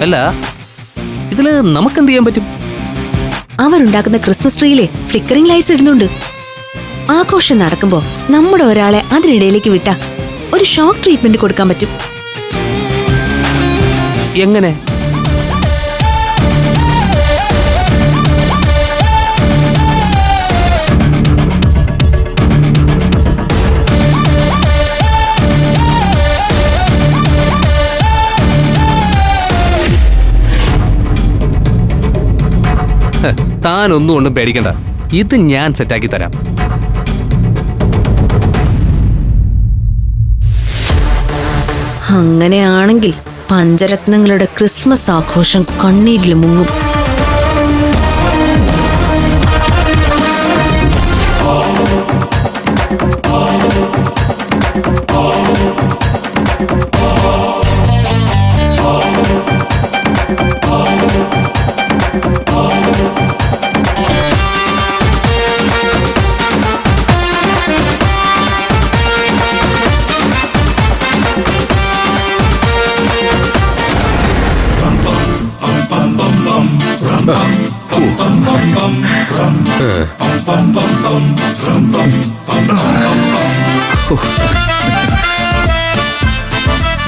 അല്ല ഇതിൽ നമുക്ക് എന്ത് ചെയ്യാൻ പറ്റും? അവരുണ്ടാക്കുന്ന ക്രിസ്മസ് ട്രീയിലെ ഫ്ലിക്കറിംഗ് ലൈറ്റ്സ് ഇടുന്നുണ്ട്. ആഘോഷം നടക്കുമ്പോ നമ്മുടെ ഒരാളെ അതിനിടയിലേക്ക് വിട്ട ഒരു ഷോക്ക് ട്രീറ്റ്മെന്റ് കൊടുക്കാൻ പറ്റും. എങ്ങനെ? താൻ ഒന്നും ഒന്നും പേടിക്കണ്ട. ഇത് ഞാൻ സെറ്റാക്കി തരാം. അങ്ങനെയാണെങ്കിൽ പഞ്ചരത്നങ്ങളുടെ ക്രിസ്മസ് ആഘോഷം കണ്ണീരിൽ മുങ്ങും.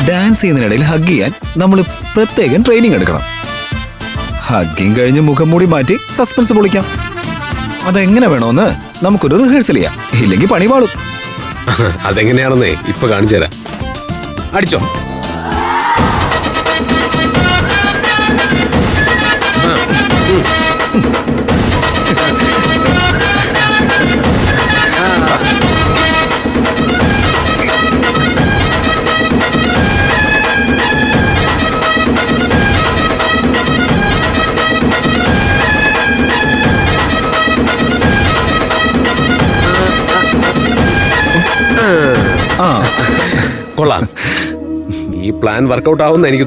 ഡാൻസ് ചെയ്യുന്നതിനിടയിൽ ഹഗ് ചെയ്യാൻ നമ്മൾ പ്രത്യേകം ട്രെയിനിങ് എടുക്കണം. ഹഗ്ഗിങ് കഴിഞ്ഞ് മുഖം മൂടി മാറ്റി സസ്പെൻസ് പൊളിക്കാം. അതെങ്ങനെ വേണോന്ന് നമുക്കൊരു റിഹേഴ്സൽ ചെയ്യാം. ഇല്ലെങ്കിൽ പണി പാളും. അതെങ്ങനെയാണെന്നേ ഇപ്പൊ കാണിച്ചു തരാം. അടിച്ചോ. കൊള്ളാം. ഈ പ്ലാൻ വർക്കൗട്ട് ആവുന്ന എനിക്ക്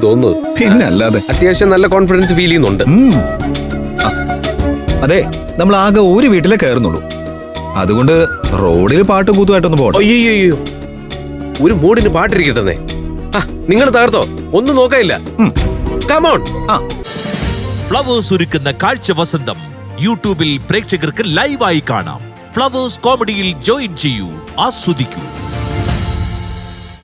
പിന്നെ അല്ലാതെ. അത്യാവശ്യം നല്ല കോൺഫിഡൻസ് ഫീൽ ചെയ്യുന്നുണ്ട്. ഉം. ആ, അതെ നമ്മൾ ആകെ ഒരു വീട്ടിലെ കയറുന്നുള്ളൂ. അതുകൊണ്ട് റോഡിൽ പാട്ട് കൂത്തുമായിട്ടൊന്നും പോകണം അയ്യോ ഒരു മൂടിന് പാട്ടിരിക്കട്ടെ ആ നിങ്ങൾ തകർത്തോ. ഒന്നും നോക്കാനില്ല. കമോൺ ആ. ഫ്ലവേഴ്സ് ഒരുക്കുന്ന കാഴ്ച വസന്തം യൂട്യൂബിൽ പ്രേക്ഷകർക്ക് ലൈവായി കാണാം. ഫ്ലവേഴ്സ് കോമഡിയിൽ ജോയിൻ ചെയ്യൂ. ആസ്വദിക്കൂ.